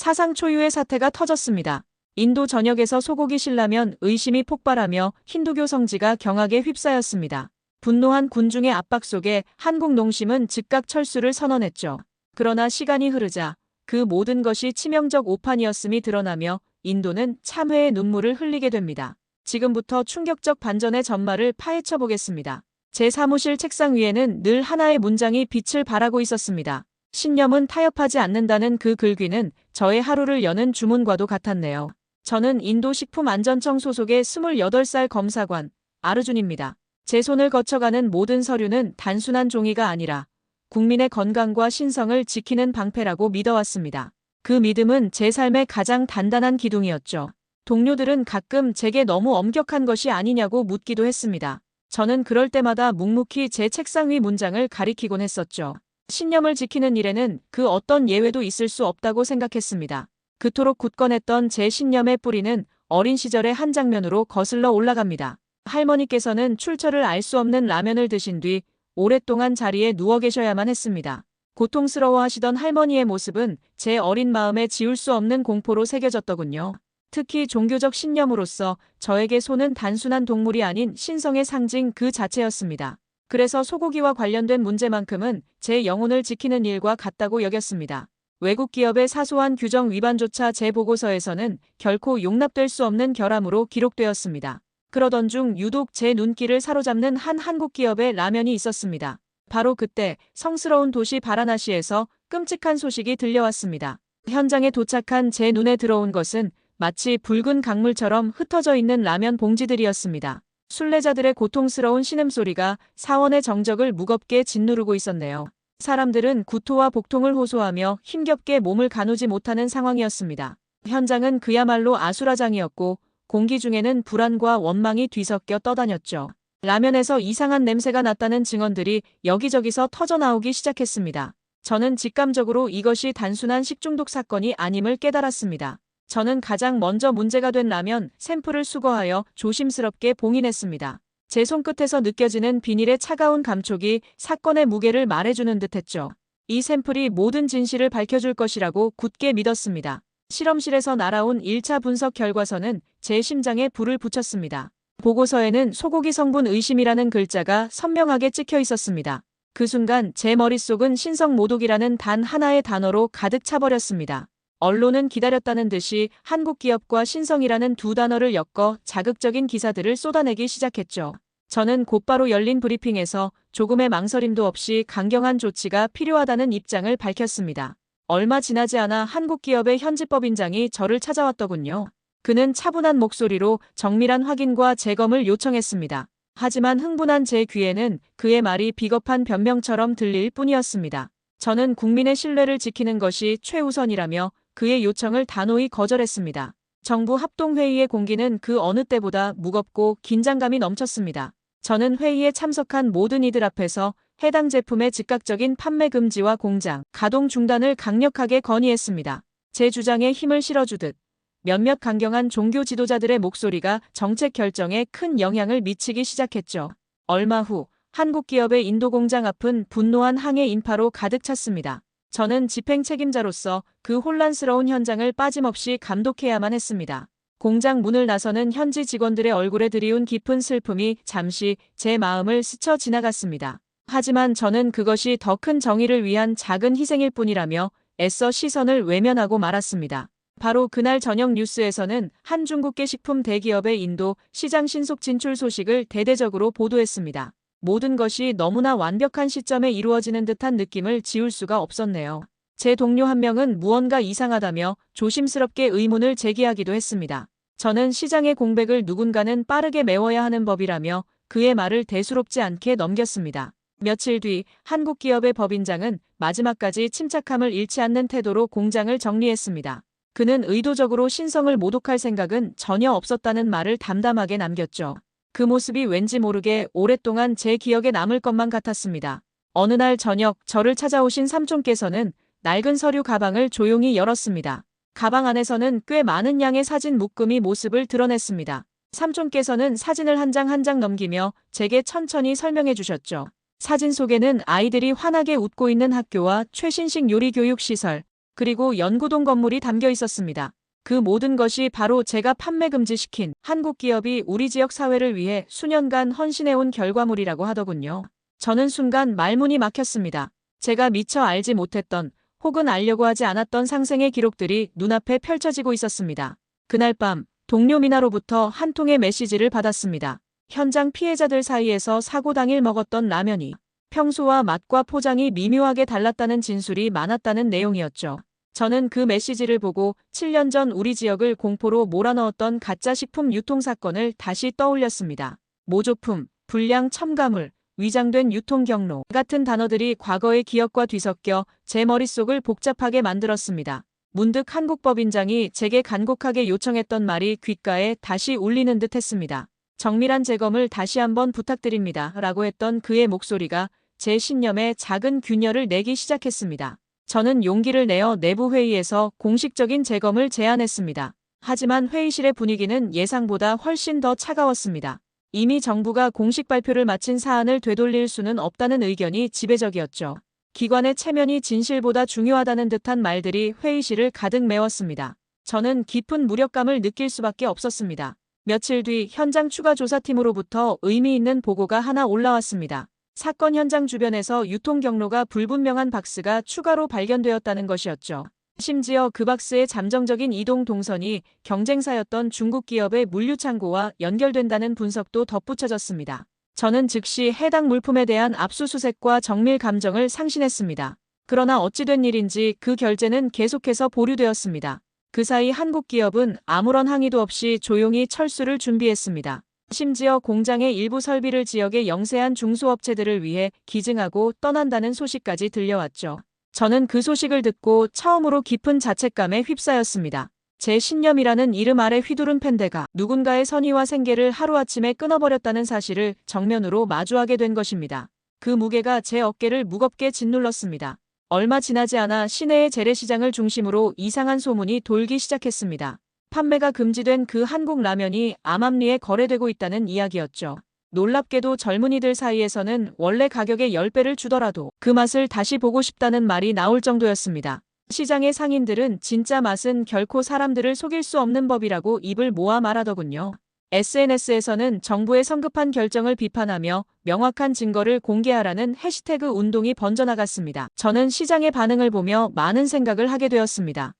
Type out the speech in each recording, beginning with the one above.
사상 초유의 사태가 터졌습니다. 인도 전역에서 소고기 신라면 의심이 폭발하며 힌두교 성지가 경악에 휩싸였습니다. 분노한 군중의 압박 속에 한국 농심은 즉각 철수를 선언했죠. 그러나 시간이 흐르자 그 모든 것이 치명적 오판이었음이 드러나며 인도는 참회의 눈물을 흘리게 됩니다. 지금부터 충격적 반전의 전말을 파헤쳐 보겠습니다. 제 사무실 책상 위에는 늘 하나의 문장이 빛을 발하고 있었습니다. 신념은 타협하지 않는다는 그 글귀는 저의 하루를 여는 주문과도 같았네요. 저는 인도 식품안전청 소속의 28살 검사관 아르준입니다. 제 손을 거쳐가는 모든 서류는 단순한 종이가 아니라 국민의 건강과 신성을 지키는 방패라고 믿어왔습니다. 그 믿음은 제 삶의 가장 단단한 기둥이었죠. 동료들은 가끔 제게 너무 엄격한 것이 아니냐고 묻기도 했습니다. 저는 그럴 때마다 묵묵히 제 책상 위 문장을 가리키곤 했었죠. 신념을 지키는 일에는 그 어떤 예외도 있을 수 없다고 생각했습니다. 그토록 굳건했던 제 신념의 뿌리는 어린 시절의 한 장면으로 거슬러 올라갑니다. 할머니께서는 출처를 알 수 없는 라면을 드신 뒤 오랫동안 자리에 누워 계셔야만 했습니다. 고통스러워 하시던 할머니의 모습은 제 어린 마음에 지울 수 없는 공포로 새겨졌더군요. 특히 종교적 신념으로서 저에게 소는 단순한 동물이 아닌 신성의 상징 그 자체였습니다. 그래서 소고기와 관련된 문제만큼은 제 영혼을 지키는 일과 같다고 여겼습니다. 외국 기업의 사소한 규정 위반조차 제 보고서에서는 결코 용납될 수 없는 결함으로 기록되었습니다. 그러던 중 유독 제 눈길을 사로잡는 한 한국 기업의 라면이 있었습니다. 바로 그때 성스러운 도시 바라나시에서 끔찍한 소식이 들려왔습니다. 현장에 도착한 제 눈에 들어온 것은 마치 붉은 강물처럼 흩어져 있는 라면 봉지들이었습니다. 순례자들의 고통스러운 신음소리가 사원의 정적을 무겁게 짓누르고 있었네요. 사람들은 구토와 복통을 호소하며 힘겹게 몸을 가누지 못하는 상황이었습니다. 현장은 그야말로 아수라장이었고 공기 중에는 불안과 원망이 뒤섞여 떠다녔죠. 라면에서 이상한 냄새가 났다는 증언들이 여기저기서 터져나오기 시작했습니다. 저는 직감적으로 이것이 단순한 식중독 사건이 아님을 깨달았습니다. 저는 가장 먼저 문제가 된 라면 샘플을 수거하여 조심스럽게 봉인했습니다. 제 손끝에서 느껴지는 비닐의 차가운 감촉이 사건의 무게를 말해주는 듯했죠. 이 샘플이 모든 진실을 밝혀줄 것이라고 굳게 믿었습니다. 실험실에서 날아온 1차 분석 결과서는 제 심장에 불을 붙였습니다. 보고서에는 소고기 성분 의심이라는 글자가 선명하게 찍혀 있었습니다. 그 순간 제 머릿속은 신성 모독이라는 단 하나의 단어로 가득 차버렸습니다. 언론은 기다렸다는 듯이 한국 기업과 신성이라는 두 단어를 엮어 자극적인 기사들을 쏟아내기 시작했죠. 저는 곧바로 열린 브리핑에서 조금의 망설임도 없이 강경한 조치가 필요하다는 입장을 밝혔습니다. 얼마 지나지 않아 한국 기업의 현지법인장이 저를 찾아왔더군요. 그는 차분한 목소리로 정밀한 확인과 재검을 요청했습니다. 하지만 흥분한 제 귀에는 그의 말이 비겁한 변명처럼 들릴 뿐이었습니다. 저는 국민의 신뢰를 지키는 것이 최우선이라며 그의 요청을 단호히 거절했습니다. 정부 합동회의의 공기는 그 어느 때보다 무겁고 긴장감이 넘쳤습니다. 저는 회의에 참석한 모든 이들 앞에서 해당 제품의 즉각적인 판매 금지와 공장, 가동 중단을 강력하게 건의했습니다. 제 주장에 힘을 실어주듯 몇몇 강경한 종교 지도자들의 목소리가 정책 결정에 큰 영향을 미치기 시작했죠. 얼마 후 한국 기업의 인도 공장 앞은 분노한 항해 인파로 가득 찼습니다. 저는 집행 책임자로서 그 혼란스러운 현장을 빠짐없이 감독해야만 했습니다. 공장 문을 나서는 현지 직원들의 얼굴에 드리운 깊은 슬픔이 잠시 제 마음을 스쳐 지나갔습니다. 하지만 저는 그것이 더 큰 정의를 위한 작은 희생일 뿐이라며 애써 시선을 외면하고 말았습니다. 바로 그날 저녁 뉴스에서는 한 중국계 식품 대기업의 인도 시장 신속 진출 소식을 대대적으로 보도했습니다. 모든 것이 너무나 완벽한 시점에 이루어지는 듯한 느낌을 지울 수가 없었네요. 제 동료 한 명은 무언가 이상하다며 조심스럽게 의문을 제기하기도 했습니다. 저는 시장의 공백을 누군가는 빠르게 메워야 하는 법이라며 그의 말을 대수롭지 않게 넘겼습니다. 며칠 뒤 한국 기업의 법인장은 마지막까지 침착함을 잃지 않는 태도로 공장을 정리했습니다. 그는 의도적으로 신성을 모독할 생각은 전혀 없었다는 말을 담담하게 남겼죠. 그 모습이 왠지 모르게 오랫동안 제 기억에 남을 것만 같았습니다. 어느 날 저녁 저를 찾아오신 삼촌께서는 낡은 서류 가방을 조용히 열었습니다. 가방 안에서는 꽤 많은 양의 사진 묶음이 모습을 드러냈습니다. 삼촌께서는 사진을 한 장 한장 넘기며 제게 천천히 설명해 주셨죠. 사진 속에는 아이들이 환하게 웃고 있는 학교와 최신식 요리 교육 시설, 그리고 연구동 건물이 담겨 있었습니다. 그 모든 것이 바로 제가 판매 금지시킨 한국 기업이 우리 지역 사회를 위해 수년간 헌신해온 결과물이라고 하더군요. 저는 순간 말문이 막혔습니다. 제가 미처 알지 못했던 혹은 알려고 하지 않았던 상생의 기록들이 눈앞에 펼쳐지고 있었습니다. 그날 밤 동료 미나로부터 한 통의 메시지를 받았습니다. 현장 피해자들 사이에서 사고 당일 먹었던 라면이 평소와 맛과 포장이 미묘하게 달랐다는 진술이 많았다는 내용이었죠. 저는 그 메시지를 보고 7년 전 우리 지역을 공포로 몰아넣었던 가짜 식품 유통 사건을 다시 떠올렸습니다. 모조품, 불량 첨가물, 위장된 유통 경로 같은 단어들이 과거의 기억과 뒤섞여 제 머릿속을 복잡하게 만들었습니다. 문득 한국 법인장이 제게 간곡하게 요청했던 말이 귓가에 다시 울리는 듯 했습니다. 정밀한 재검을 다시 한번 부탁드립니다. 라고 했던 그의 목소리가 제 신념에 작은 균열을 내기 시작했습니다. 저는 용기를 내어 내부 회의에서 공식적인 재검을 제안했습니다. 하지만 회의실의 분위기는 예상보다 훨씬 더 차가웠습니다. 이미 정부가 공식 발표를 마친 사안을 되돌릴 수는 없다는 의견이 지배적이었죠. 기관의 체면이 진실보다 중요하다는 듯한 말들이 회의실을 가득 메웠습니다. 저는 깊은 무력감을 느낄 수밖에 없었습니다. 며칠 뒤 현장 추가 조사팀으로부터 의미 있는 보고가 하나 올라왔습니다. 사건 현장 주변에서 유통 경로가 불분명한 박스가 추가로 발견되었다는 것이었죠. 심지어 그 박스의 잠정적인 이동 동선이 경쟁사였던 중국 기업의 물류 창고와 연결된다는 분석도 덧붙여졌습니다. 저는 즉시 해당 물품에 대한 압수수색과 정밀 감정을 상신했습니다. 그러나 어찌된 일인지 그 결제는 계속해서 보류되었습니다. 그 사이 한국 기업은 아무런 항의도 없이 조용히 철수를 준비했습니다. 심지어 공장의 일부 설비를 지역의 영세한 중소업체들을 위해 기증하고 떠난다는 소식까지 들려왔죠. 저는 그 소식을 듣고 처음으로 깊은 자책감에 휩싸였습니다. 제 신념이라는 이름 아래 휘두른 펜데가 누군가의 선의와 생계를 하루아침에 끊어버렸다는 사실을 정면으로 마주하게 된 것입니다. 그 무게가 제 어깨를 무겁게 짓눌렀습니다. 얼마 지나지 않아 시내의 재래시장을 중심으로 이상한 소문이 돌기 시작했습니다. 판매가 금지된 그 한국 라면이 암암리에 거래되고 있다는 이야기였죠. 놀랍게도 젊은이들 사이에서는 원래 가격의 10배를 주더라도 그 맛을 다시 보고 싶다는 말이 나올 정도였습니다. 시장의 상인들은 진짜 맛은 결코 사람들을 속일 수 없는 법이라고 입을 모아 말하더군요. SNS에서는 정부의 성급한 결정을 비판하며 명확한 증거를 공개하라는 해시태그 운동이 번져나갔습니다. 저는 시장의 반응을 보며 많은 생각을 하게 되었습니다.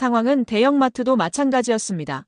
상황은 대형마트도 마찬가지였습니다.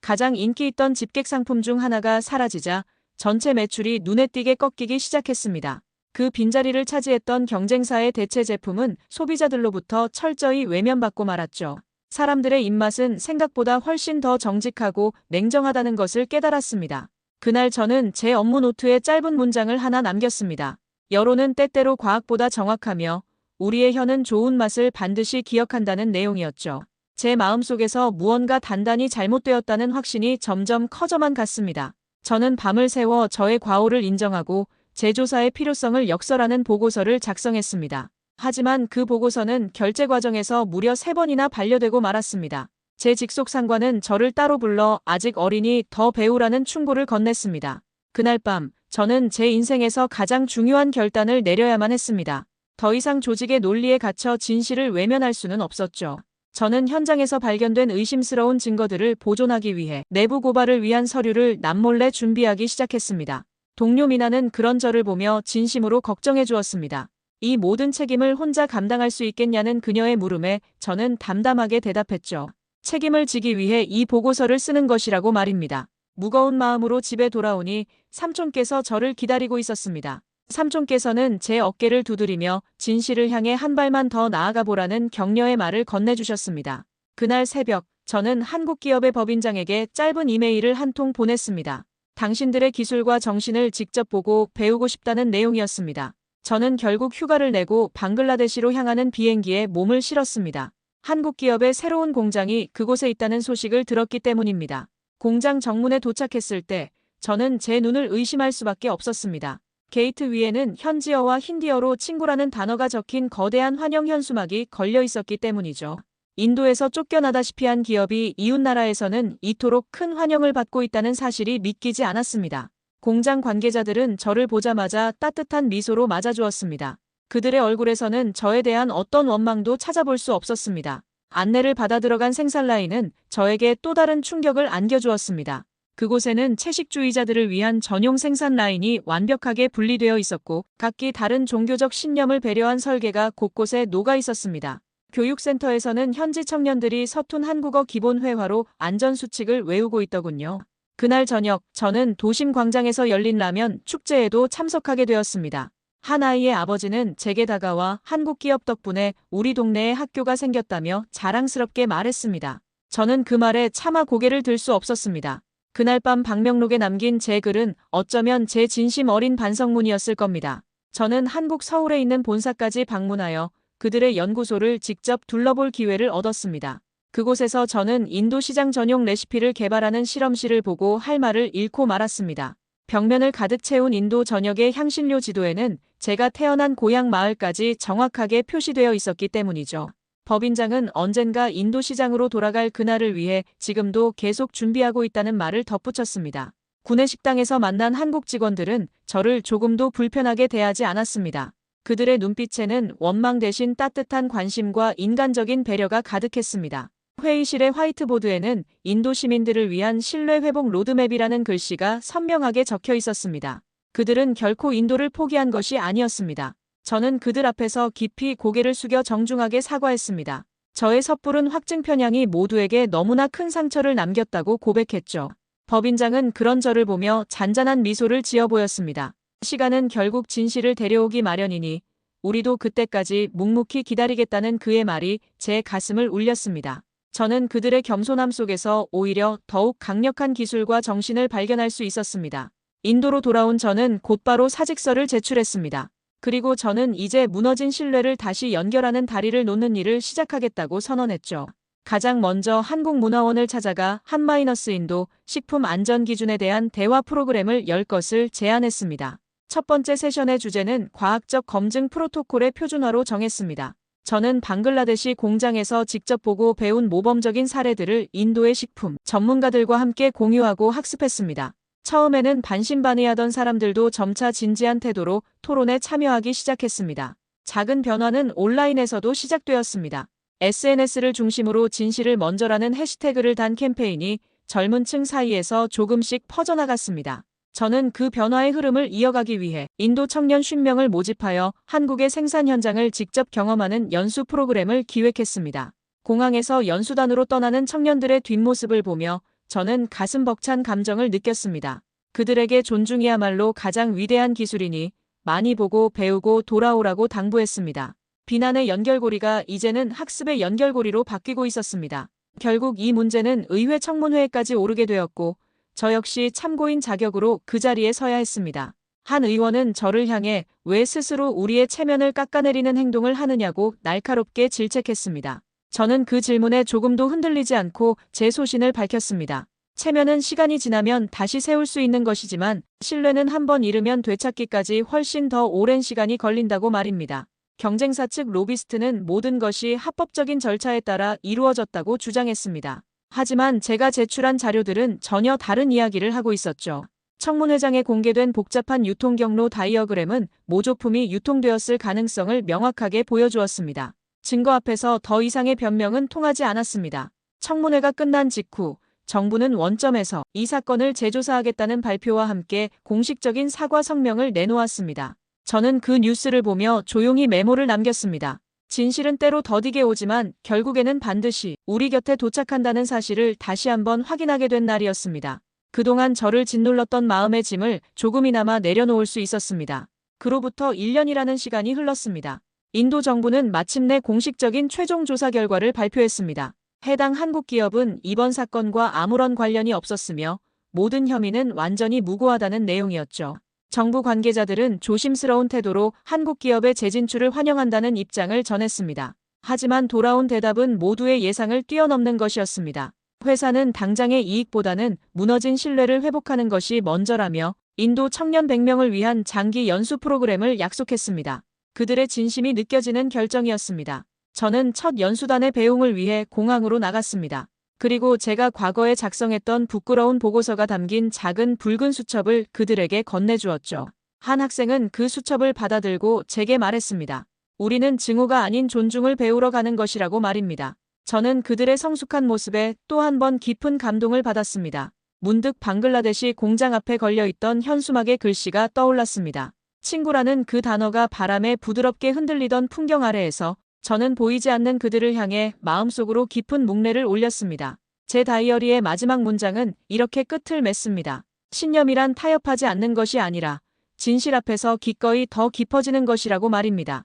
가장 인기 있던 집객 상품 중 하나가 사라지자 전체 매출이 눈에 띄게 꺾이기 시작했습니다. 그 빈자리를 차지했던 경쟁사의 대체 제품은 소비자들로부터 철저히 외면받고 말았죠. 사람들의 입맛은 생각보다 훨씬 더 정직하고 냉정하다는 것을 깨달았습니다. 그날 저는 제 업무 노트에 짧은 문장을 하나 남겼습니다. 여론은 때때로 과학보다 정확하며 우리의 혀는 좋은 맛을 반드시 기억한다는 내용이었죠. 제 마음속에서 무언가 단단히 잘못되었다는 확신이 점점 커져만 갔습니다. 저는 밤을 새워 저의 과오를 인정하고 재조사의 필요성을 역설하는 보고서를 작성했습니다. 하지만 그 보고서는 결제 과정에서 무려 세 번이나 반려되고 말았습니다. 제 직속 상관은 저를 따로 불러 아직 어리니 더 배우라는 충고를 건넸습니다. 그날 밤 저는 제 인생에서 가장 중요한 결단을 내려야만 했습니다. 더 이상 조직의 논리에 갇혀 진실을 외면할 수는 없었죠. 저는 현장에서 발견된 의심스러운 증거들을 보존하기 위해 내부 고발을 위한 서류를 남몰래 준비하기 시작했습니다. 동료 미나는 그런 저를 보며 진심으로 걱정해 주었습니다. 이 모든 책임을 혼자 감당할 수 있겠냐는 그녀의 물음에 저는 담담하게 대답했죠. 책임을 지기 위해 이 보고서를 쓰는 것이라고 말입니다. 무거운 마음으로 집에 돌아오니 삼촌께서 저를 기다리고 있었습니다. 삼촌께서는 제 어깨를 두드리며 진실을 향해 한 발만 더 나아가 보라는 격려의 말을 건네주셨습니다. 그날 새벽 저는 한국 기업의 법인장에게 짧은 이메일을 한 통 보냈습니다. 당신들의 기술과 정신을 직접 보고 배우고 싶다는 내용이었습니다. 저는 결국 휴가를 내고 방글라데시로 향하는 비행기에 몸을 실었습니다. 한국 기업의 새로운 공장이 그곳에 있다는 소식을 들었기 때문입니다. 공장 정문에 도착했을 때 저는 제 눈을 의심할 수밖에 없었습니다. 게이트 위에는 현지어와 힌디어로 친구라는 단어가 적힌 거대한 환영 현수막이 걸려 있었기 때문이죠. 인도에서 쫓겨나다시피 한 기업이 이웃나라에서는 이토록 큰 환영을 받고 있다는 사실이 믿기지 않았습니다. 공장 관계자들은 저를 보자마자 따뜻한 미소로 맞아주었습니다. 그들의 얼굴에서는 저에 대한 어떤 원망도 찾아볼 수 없었습니다. 안내를 받아 들어간 생산라인은 저에게 또 다른 충격을 안겨주었습니다. 그곳에는 채식주의자들을 위한 전용 생산 라인이 완벽하게 분리되어 있었고 각기 다른 종교적 신념을 배려한 설계가 곳곳에 녹아 있었습니다. 교육센터에서는 현지 청년들이 서툰 한국어 기본 회화로 안전수칙을 외우고 있더군요. 그날 저녁 저는 도심 광장에서 열린 라면 축제에도 참석하게 되었습니다. 한 아이의 아버지는 제게 다가와 한국 기업 덕분에 우리 동네에 학교가 생겼다며 자랑스럽게 말했습니다. 저는 그 말에 차마 고개를 들 수 없었습니다. 그날 밤 방명록에 남긴 제 글은 어쩌면 제 진심 어린 반성문이었을 겁니다. 저는 한국 서울에 있는 본사까지 방문하여 그들의 연구소를 직접 둘러볼 기회를 얻었습니다. 그곳에서 저는 인도 시장 전용 레시피를 개발하는 실험실을 보고 할 말을 잃고 말았습니다. 벽면을 가득 채운 인도 전역의 향신료 지도에는 제가 태어난 고향 마을까지 정확하게 표시되어 있었기 때문이죠. 법인장은 언젠가 인도 시장으로 돌아갈 그날을 위해 지금도 계속 준비하고 있다는 말을 덧붙였습니다. 구내 식당에서 만난 한국 직원들은 저를 조금도 불편하게 대하지 않았습니다. 그들의 눈빛에는 원망 대신 따뜻한 관심과 인간적인 배려가 가득했습니다. 회의실의 화이트보드에는 인도 시민들을 위한 신뢰 회복 로드맵이라는 글씨가 선명하게 적혀 있었습니다. 그들은 결코 인도를 포기한 것이 아니었습니다. 저는 그들 앞에서 깊이 고개를 숙여 정중하게 사과했습니다. 저의 섣부른 확증 편향이 모두에게 너무나 큰 상처를 남겼다고 고백했죠. 법인장은 그런 저를 보며 잔잔한 미소를 지어 보였습니다. 시간은 결국 진실을 데려오기 마련이니 우리도 그때까지 묵묵히 기다리겠다는 그의 말이 제 가슴을 울렸습니다. 저는 그들의 겸손함 속에서 오히려 더욱 강력한 기술과 정신을 발견할 수 있었습니다. 인도로 돌아온 저는 곧바로 사직서를 제출했습니다. 그리고 저는 이제 무너진 신뢰를 다시 연결하는 다리를 놓는 일을 시작하겠다고 선언했죠. 가장 먼저 한국문화원을 찾아가 한마이너스인도 식품 안전 기준에 대한 대화 프로그램을 열 것을 제안했습니다. 첫 번째 세션의 주제는 과학적 검증 프로토콜의 표준화로 정했습니다. 저는 방글라데시 공장에서 직접 보고 배운 모범적인 사례들을 인도의 식품 전문가들과 함께 공유하고 학습했습니다. 처음에는 반신반의하던 사람들도 점차 진지한 태도로 토론에 참여하기 시작했습니다. 작은 변화는 온라인에서도 시작되었습니다. SNS를 중심으로 진실을 먼저라는 해시태그를 단 캠페인이 젊은 층 사이에서 조금씩 퍼져나갔습니다. 저는 그 변화의 흐름을 이어가기 위해 인도 청년 50명을 모집하여 한국의 생산 현장을 직접 경험하는 연수 프로그램을 기획했습니다. 공항에서 연수단으로 떠나는 청년들의 뒷모습을 보며 저는 가슴 벅찬 감정을 느꼈습니다. 그들에게 존중이야말로 가장 위대한 기술이니 많이 보고 배우고 돌아오라고 당부했습니다. 비난의 연결고리가 이제는 학습의 연결고리로 바뀌고 있었습니다. 결국 이 문제는 의회 청문회까지 오르게 되었고 저 역시 참고인 자격으로 그 자리에 서야 했습니다. 한 의원은 저를 향해 왜 스스로 우리의 체면을 깎아내리는 행동을 하느냐고 날카롭게 질책했습니다. 저는 그 질문에 조금도 흔들리지 않고 제 소신을 밝혔습니다. 체면은 시간이 지나면 다시 세울 수 있는 것이지만 신뢰는 한번 잃으면 되찾기까지 훨씬 더 오랜 시간이 걸린다고 말입니다. 경쟁사 측 로비스트는 모든 것이 합법적인 절차에 따라 이루어졌다고 주장했습니다. 하지만 제가 제출한 자료들은 전혀 다른 이야기를 하고 있었죠. 청문회장에 공개된 복잡한 유통 경로 다이어그램은 모조품이 유통되었을 가능성을 명확하게 보여주었습니다. 증거 앞에서 더 이상의 변명은 통하지 않았습니다. 청문회가 끝난 직후 정부는 원점에서 이 사건을 재조사하겠다는 발표와 함께 공식적인 사과 성명을 내놓았습니다. 저는 그 뉴스를 보며 조용히 메모를 남겼습니다. 진실은 때로 더디게 오지만 결국에는 반드시 우리 곁에 도착한다는 사실을 다시 한번 확인하게 된 날이었습니다. 그동안 저를 짓눌렀던 마음의 짐을 조금이나마 내려놓을 수 있었습니다. 그로부터 1년이라는 시간이 흘렀습니다. 인도 정부는 마침내 공식적인 최종 조사 결과를 발표했습니다. 해당 한국 기업은 이번 사건과 아무런 관련이 없었으며 모든 혐의는 완전히 무고하다는 내용이었죠. 정부 관계자들은 조심스러운 태도로 한국 기업의 재진출을 환영한다는 입장을 전했습니다. 하지만 돌아온 대답은 모두의 예상을 뛰어넘는 것이었습니다. 회사는 당장의 이익보다는 무너진 신뢰를 회복하는 것이 먼저라며 인도 청년 100명을 위한 장기 연수 프로그램을 약속했습니다. 그들의 진심이 느껴지는 결정이었습니다. 저는 첫 연수단의 배웅을 위해 공항으로 나갔습니다. 그리고 제가 과거에 작성했던 부끄러운 보고서가 담긴 작은 붉은 수첩을 그들에게 건네주었죠. 한 학생은 그 수첩을 받아들고 제게 말했습니다. 우리는 증오가 아닌 존중을 배우러 가는 것이라고 말입니다. 저는 그들의 성숙한 모습에 또 한 번 깊은 감동을 받았습니다. 문득 방글라데시 공장 앞에 걸려있던 현수막의 글씨가 떠올랐습니다. 친구라는 그 단어가 바람에 부드럽게 흔들리던 풍경 아래에서 저는 보이지 않는 그들을 향해 마음속으로 깊은 묵례를 올렸습니다. 제 다이어리의 마지막 문장은 이렇게 끝을 맺습니다. 신념이란 타협하지 않는 것이 아니라 진실 앞에서 기꺼이 더 깊어지는 것이라고 말입니다.